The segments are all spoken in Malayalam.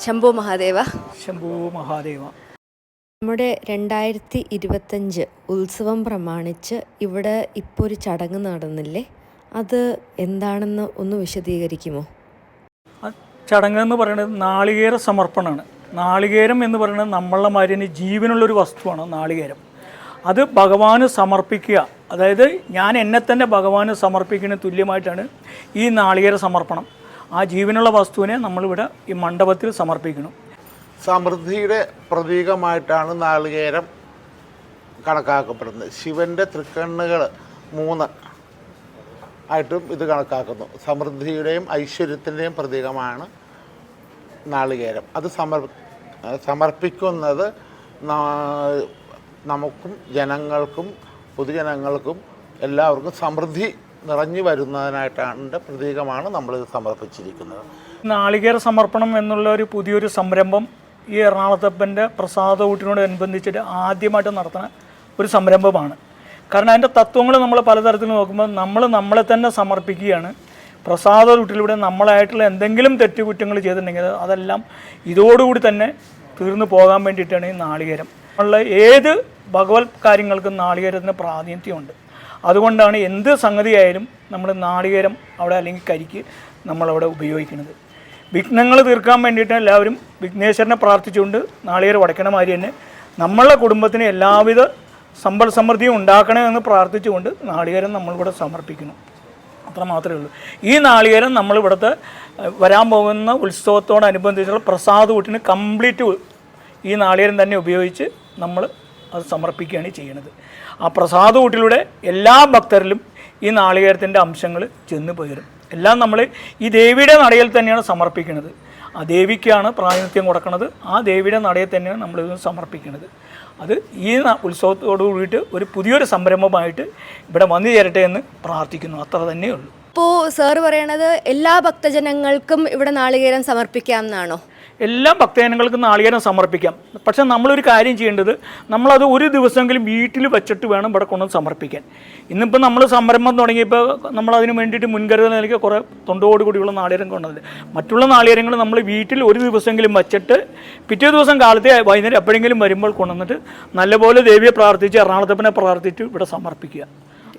ശംഭു മഹാദേവ. ശംഭു മഹാദേവ. നമ്മുടെ രണ്ടായിരത്തി ഇരുപത്തഞ്ച് ഉത്സവം പ്രമാണിച്ച് ഇവിടെ ഇപ്പോൾ ഒരു ചടങ്ങ് നടന്നില്ലേ? അത് എന്താണെന്ന് ഒന്ന് വിശദീകരിക്കുമോ? ആ ചടങ്ങ് എന്ന് പറയുന്നത് നാളികേര സമർപ്പണമാണ്. നാളികേരം എന്ന് പറയുന്നത് നമ്മളെ മാതിരി ജീവനുള്ളൊരു വസ്തുവാണ് നാളികേരം. അത് ഭഗവാന് സമർപ്പിക്കുക. അതായത് ഞാൻ എന്നെ തന്നെ ഭഗവാന് സമർപ്പിക്കുന്ന തുല്യമായിട്ടാണ് ഈ നാളികേര സമർപ്പണം. ആ ജീവനുള്ള വസ്തുവിനെ നമ്മളിവിടെ ഈ മണ്ഡപത്തിൽ സമർപ്പിക്കണം സമൃദ്ധിയുടെ പ്രതീകമായിട്ടാണ് നാളികേരം കണക്കാക്കപ്പെടുന്നത്. ശിവന്റെ തൃക്കണ്ണുകൾ മൂന്ന് ആയിട്ടും ഇത് കണക്കാക്കുന്നു. സമൃദ്ധിയുടെയും ഐശ്വര്യത്തിന്റെയും പ്രതീകമാണ് നാളികേരം. അത് സമർ സമർപ്പിക്കുന്നത് നമുക്കും ജനങ്ങൾക്കും പൊതുജനങ്ങൾക്കും എല്ലാവർക്കും സമൃദ്ധി നിറഞ്ഞു വരുന്നതിനായിട്ടാണ് പ്രതീകമാണ് നമ്മളിത് സമർപ്പിച്ചിരിക്കുന്നത്. നാളികേര സമർപ്പണം എന്നുള്ള ഒരു പുതിയൊരു സംരംഭം ഈ എറണാകുളത്തപ്പന്റെ പ്രസാദ ഊട്ടിനോടനുബന്ധിച്ചിട്ട് ആദ്യമായിട്ട് നടത്തുന്ന ഒരു സംരംഭമാണ്. കാരണം അതിന്റെ തത്വങ്ങൾ നമ്മൾ പലതരത്തിൽ നോക്കുമ്പോൾ നമ്മൾ നമ്മളെ തന്നെ സമർപ്പിക്കുകയാണ്. പ്രസാദ ഊട്ടിലൂടെ നമ്മളായിട്ടുള്ള എന്തെങ്കിലും തെറ്റുകുറ്റങ്ങൾ ചെയ്തിട്ടുണ്ടെങ്കിൽ അതെല്ലാം ഇതോടുകൂടി തന്നെ തീർന്നു പോകാൻ വേണ്ടിയിട്ടാണ് ഈ നാളികേരം. നമ്മളുടെ ഏത് ഭഗവത് കാര്യങ്ങൾക്കും നാളികേരത്തിന് പ്രാതിനിധ്യമുണ്ട്. അതുകൊണ്ടാണ് എന്ത് സംഗതിയായാലും നമ്മൾ നാളികേരം അവിടെ അല്ലെങ്കിൽ കരിക്ക് നമ്മളവിടെ ഉപയോഗിക്കുന്നത്. വിഘ്നങ്ങൾ തീർക്കാൻ വേണ്ടിയിട്ട് എല്ലാവരും വിഘ്നേശ്വരനെ പ്രാർത്ഥിച്ചുകൊണ്ട് നാളികേരം ഉടയ്ക്കണ മാതിരി തന്നെ നമ്മളെ കുടുംബത്തിന് എല്ലാവിധ സമ്പൽ സമൃദ്ധിയും ഉണ്ടാക്കണമെന്ന് പ്രാർത്ഥിച്ചുകൊണ്ട് നാളികേരം നമ്മളിവിടെ സമർപ്പിക്കുന്നു. അത്ര മാത്രമേ ഉള്ളൂ. ഈ നാളികേരം നമ്മളിവിടുത്തെ വരാൻ പോകുന്ന ഉത്സവത്തോടനുബന്ധിച്ചുള്ള പ്രസാദ കൂട്ടിന് കംപ്ലീറ്റ് ഈ നാളികേരം തന്നെ ഉപയോഗിച്ച് നമ്മൾ അത് സമർപ്പിക്കുകയാണ് ചെയ്യുന്നത് ആ പ്രസാദ കൂട്ടിലൂടെ എല്ലാ ഭക്തരിലും ഈ നാളികേരത്തിന്റെ അംശങ്ങൾ ചെന്ന് പകരും. എല്ലാം നമ്മൾ ഈ ദേവിയുടെ നടയിൽ തന്നെയാണ് സമർപ്പിക്കുന്നത് ആ ദേവിക്കാണ് പ്രാതിനിധ്യം കൊടുക്കുന്നത് ആ ദേവിയുടെ നടയിൽ തന്നെയാണ് നമ്മളിത് സമർപ്പിക്കുന്നത് അത് ഈ ഉത്സവത്തോടു കൂടിയിട്ട് ഒരു പുതിയൊരു സംരംഭമായിട്ട് ഇവിടെ വന്നു ചേരട്ടെ എന്ന് പ്രാർത്ഥിക്കുന്നു. അത്ര തന്നെയുള്ളൂ ഇപ്പോൾ സാറ് പറയണത് എല്ലാ ഭക്തജനങ്ങൾക്കും ഇവിടെ നാളികേരം സമർപ്പിക്കാം എന്നാണോ? എല്ലാ ഭക്തജനങ്ങൾക്ക് നാളികേരം സമർപ്പിക്കാം. പക്ഷേ നമ്മളൊരു കാര്യം ചെയ്യേണ്ടത് നമ്മളത് ഒരു ദിവസമെങ്കിലും വീട്ടിൽ വെച്ചിട്ട് വേണം ഇവിടെ കൊണ്ടുവന്ന് സമർപ്പിക്കാൻ. ഇന്നിപ്പോൾ നമ്മൾ സംരംഭം തുടങ്ങിയപ്പോൾ നമ്മളതിന് വേണ്ടിയിട്ട് മുൻകരുതൽ നൽകിയ കുറേ തൊണ്ടോട് കൂടിയുള്ള നാളികേരം കൊണ്ടുവന്നത്. മറ്റുള്ള നാളികേരങ്ങൾ നമ്മൾ വീട്ടിൽ ഒരു ദിവസമെങ്കിലും വെച്ചിട്ട് പിറ്റേ ദിവസം കാലത്തെ വൈകുന്നേരം എപ്പോഴെങ്കിലും വരുമ്പോൾ കൊണ്ടുവന്നിട്ട് നല്ലപോലെ ദേവിയെ പ്രാർത്ഥിച്ച് എറണാകുളത്തപ്പനെ പ്രാർത്ഥിച്ച് ഇവിടെ സമർപ്പിക്കുക.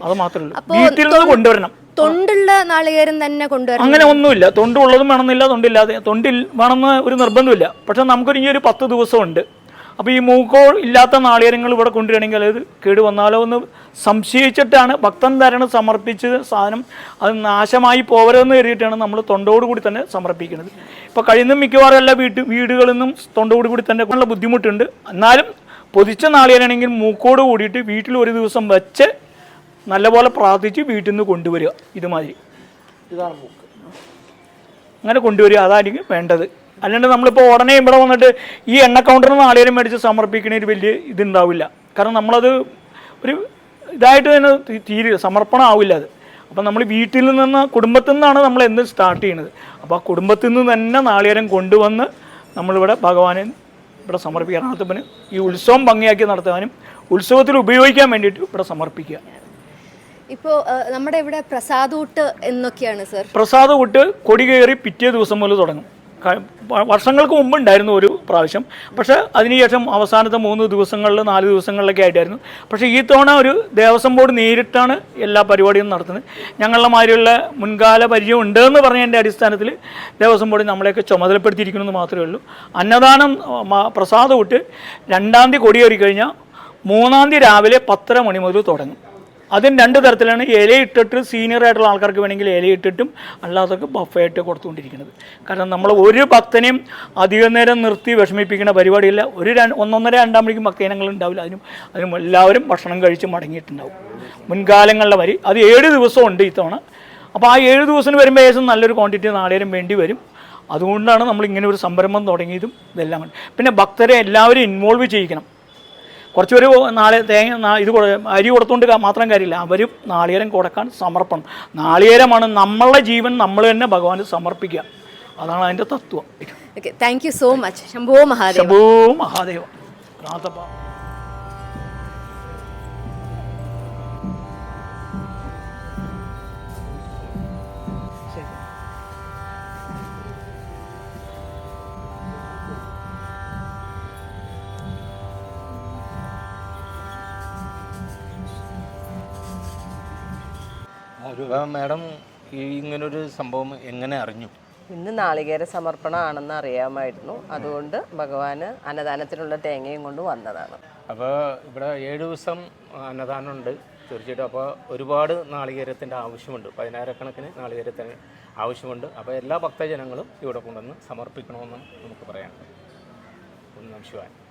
അത് മാത്രമല്ല. വീട്ടിൽ നിന്ന് കൊണ്ടുവരണം. തൊണ്ടുള്ള നാളികേരം തന്നെ കൊണ്ടുവരണം. അങ്ങനെ ഒന്നുമില്ല. തൊണ്ടുള്ളതും വേണമെന്നില്ല തൊണ്ടില്ലാതെ തൊണ്ടിൽ വേണമെന്ന് ഒരു നിർബന്ധമില്ല പക്ഷെ നമുക്കൊരു ഈ ഒരു പത്ത് ദിവസമുണ്ട്. അപ്പോൾ ഈ മൂക്കോൾ ഇല്ലാത്ത നാളികേരങ്ങൾ ഇവിടെ കൊണ്ടുവരണമെങ്കിൽ അത് കേട് വന്നാലോ എന്ന് സംശയിച്ചിട്ടാണ് ഭക്തൻ തരണം സമർപ്പിച്ച് സാധനം അത് നാശമായി പോകരുതെന്ന് കരുതിയിട്ടാണ് നമ്മൾ തൊണ്ടോടുകൂടി തന്നെ സമർപ്പിക്കുന്നത്. ഇപ്പോൾ കഴിയുന്ന മിക്കവാറും എല്ലാ വീട്ട് വീടുകളിൽ നിന്നും തൊണ്ടോടുകൂടി തന്നെ ഉള്ള ബുദ്ധിമുട്ടുണ്ട്. എന്നാലും പൊതിച്ച നാളികേരാണെങ്കിൽ മൂക്കോട് കൂടിയിട്ട് വീട്ടിൽ ഒരു ദിവസം വെച്ച് നല്ലപോലെ പ്രാർത്ഥിച്ച് വീട്ടിൽ നിന്ന് കൊണ്ടുവരിക. ഇതുമാതിരി. ഇതാണ് ബുക്ക് അങ്ങനെ കൊണ്ടുവരിക. അതായിരിക്കും വേണ്ടത്. അല്ലാണ്ട് നമ്മളിപ്പോൾ ഉടനെ ഇവിടെ വന്നിട്ട് ഈ എണ്ണ കൗണ്ടറിൽ നിന്ന് ആളേരും മേടിച്ച് ഒരു വലിയ ഇതുണ്ടാവില്ല. കാരണം നമ്മളത് ഒരു ഇതായിട്ട് തന്നെ തീരു സമർപ്പണം ആവില്ല അത്. അപ്പം നമ്മൾ വീട്ടിൽ നിന്ന് കുടുംബത്തിൽ നിന്നാണ് നമ്മൾ എന്ന് സ്റ്റാർട്ട് ചെയ്യുന്നത് അപ്പോൾ ആ കുടുംബത്തിൽ നിന്ന് തന്നെ നാളികേരം കൊണ്ടുവന്ന് നമ്മളിവിടെ ഭഗവാനെ ഇവിടെ സമർപ്പിക്കുക. എറണാകുളത്തപ്പന് ഈ ഉത്സവം ഭംഗിയാക്കി നടത്താനും ഉത്സവത്തിൽ ഉപയോഗിക്കാൻ വേണ്ടിയിട്ട് ഇവിടെ സമർപ്പിക്കുക. ഇപ്പോൾ നമ്മുടെ ഇവിടെ പ്രസാദൂട്ട് എന്നൊക്കെയാണ് സർ. പ്രസാദൂട്ട് കൊടി കയറി പിറ്റേ ദിവസം മുതൽ തുടങ്ങും. വർഷങ്ങൾക്ക് മുമ്പ് ഉണ്ടായിരുന്നു ഒരു പ്രാവശ്യം. പക്ഷേ അതിനുശേഷം അവസാനത്തെ മൂന്ന് ദിവസങ്ങളിൽ നാല് ദിവസങ്ങളിലൊക്കെ ആയിട്ടായിരുന്നു. പക്ഷേ ഈ തവണ ഒരു ദേവസ്വം ബോർഡ് നേരിട്ടാണ് എല്ലാ പരിപാടിയും നടത്തുന്നത്. ഞങ്ങളുടെ മാതിരിയുള്ള മുൻകാല പരിചയം ഉണ്ടെന്ന് പറഞ്ഞതിന്റെ അടിസ്ഥാനത്തിൽ ദേവസ്വം ബോർഡ് നമ്മളെയൊക്കെ ചുമതലപ്പെടുത്തിയിരിക്കണമെന്ന് മാത്രമേ ഉള്ളൂ. അന്നദാനം പ്രസാദം വിട്ട് രണ്ടാം തീയതി കൊടിയേറി കഴിഞ്ഞാൽ മൂന്നാം തീയതി രാവിലെ പത്തര മണി മുതൽ തുടങ്ങും. അതും രണ്ട് തരത്തിലാണ്. ഇലയിട്ടിട്ട് സീനിയർ ആയിട്ടുള്ള ആൾക്കാർക്ക് വേണമെങ്കിൽ ഇലയിട്ടിട്ടും അല്ലാതൊക്കെ ബഫയായിട്ട് കൊടുത്തുകൊണ്ടിരിക്കുന്നത്. കാരണം നമ്മൾ ഒരു ഭക്തനെയും അധിക നേരം നിർത്തി വിഷമിപ്പിക്കുന്ന പരിപാടിയില്ല. ഒരു ഒന്നൊന്നര രണ്ടാം മണിക്കും ഭക്തജനങ്ങൾ ഉണ്ടാവില്ല. അതിനും അതിനും എല്ലാവരും ഭക്ഷണം കഴിച്ച് മടങ്ങിയിട്ടുണ്ടാവും. മുൻകാലങ്ങളിലെ വരി. അത് ഏഴ് ദിവസം ഉണ്ട് ഇത്തവണ. അപ്പോൾ ആ ഏഴ് ദിവസത്തിന് വരുമ്പോൾ ഏകദേശം നല്ലൊരു ക്വാണ്ടിറ്റി നാളേരം വേണ്ടി വരും. അതുകൊണ്ടാണ് നമ്മൾ ഇങ്ങനെ ഒരു സംരംഭം തുടങ്ങിയതും ഇതെല്ലാം പിന്നെ ഭക്തരെ എല്ലാവരും ഇൻവോൾവ് ചെയ്യിക്കണം. കുറച്ച് പേര് നാളെ തേങ്ങ ഇത് അരി കൊടുത്തുകൊണ്ട് മാത്രം കാര്യമില്ല. അവരും നാളികേരം കൊടുക്കാൻ സമർപ്പണം. നാളികേരമാണ് നമ്മളുടെ ജീവൻ നമ്മൾ തന്നെ ഭഗവാന് സമർപ്പിക്കുക. അതാണ് അതിന്റെ തത്വം. Okay thank you so much Shambho Mahadeva. Shambho Mahadeva. Madam ഈ ഇങ്ങനൊരു സംഭവം എങ്ങനെ അറിഞ്ഞു? ഇന്ന് നാളികേര സമർപ്പണമാണെന്ന് അറിയാമായിരുന്നു. അതുകൊണ്ട് ഭഗവാന് അന്നദാനത്തിനുള്ള തേങ്ങയും കൊണ്ട് വന്നതാണ്. അപ്പോൾ ഇവിടെ ഏഴ് ദിവസം അന്നദാനമുണ്ട് തീർച്ചയായിട്ടും. അപ്പോൾ ഒരുപാട് നാളികേരത്തിന്റെ ആവശ്യമുണ്ട്. പതിനായിരക്കണക്കിന് നാളികേരത്തിന് ആവശ്യമുണ്ട്. അപ്പോൾ എല്ലാ ഭക്തജനങ്ങളും ഇവിടെ കൊണ്ടുവന്ന് സമർപ്പിക്കണമെന്ന് നമുക്ക് പറയാം ഒന്നാം ശിവാൻ.